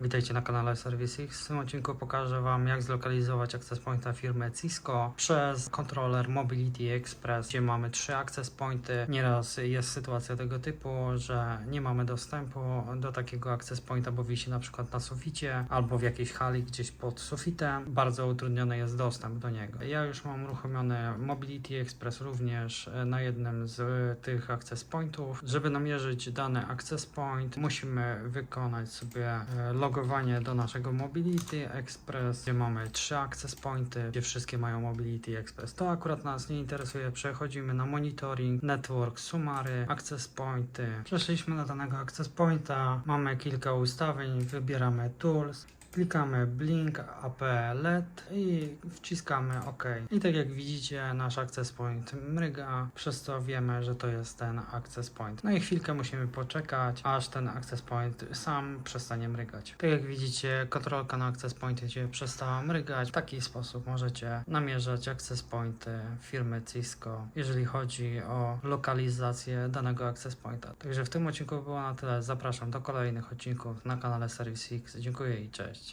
Witajcie na kanale ServiceX. W tym odcinku pokażę Wam jak zlokalizować access pointa firmy Cisco przez kontroler Mobility Express, gdzie mamy trzy access pointy. Nieraz jest sytuacja tego typu, że nie mamy dostępu do takiego access pointa, bo wisi na przykład na suficie albo w jakiejś hali gdzieś pod sufitem. Bardzo utrudniony jest dostęp do niego. Ja już mam uruchomiony Mobility Express również na jednym z tych access pointów. Żeby namierzyć dany access point, musimy wykonać sobie e, logowanie do naszego Mobility Express, gdzie mamy trzy access pointy, gdzie wszystkie mają Mobility Express. To akurat nas nie interesuje. Przechodzimy na monitoring, network, summary, access pointy. Przeszliśmy do danego access pointa, mamy kilka ustawień, wybieramy tools. Klikamy Blink AP LED i wciskamy OK. I tak jak widzicie, nasz access point mryga, przez co wiemy, że to jest ten access point. No i chwilkę musimy poczekać, aż ten access point sam przestanie mrygać. Tak jak widzicie, kontrolka na access pointie przestała mrygać. W taki sposób możecie namierzać access pointy firmy Cisco, jeżeli chodzi o lokalizację danego access pointa. Także w tym odcinku było na tyle. Zapraszam do kolejnych odcinków na kanale Service X. Dziękuję i cześć.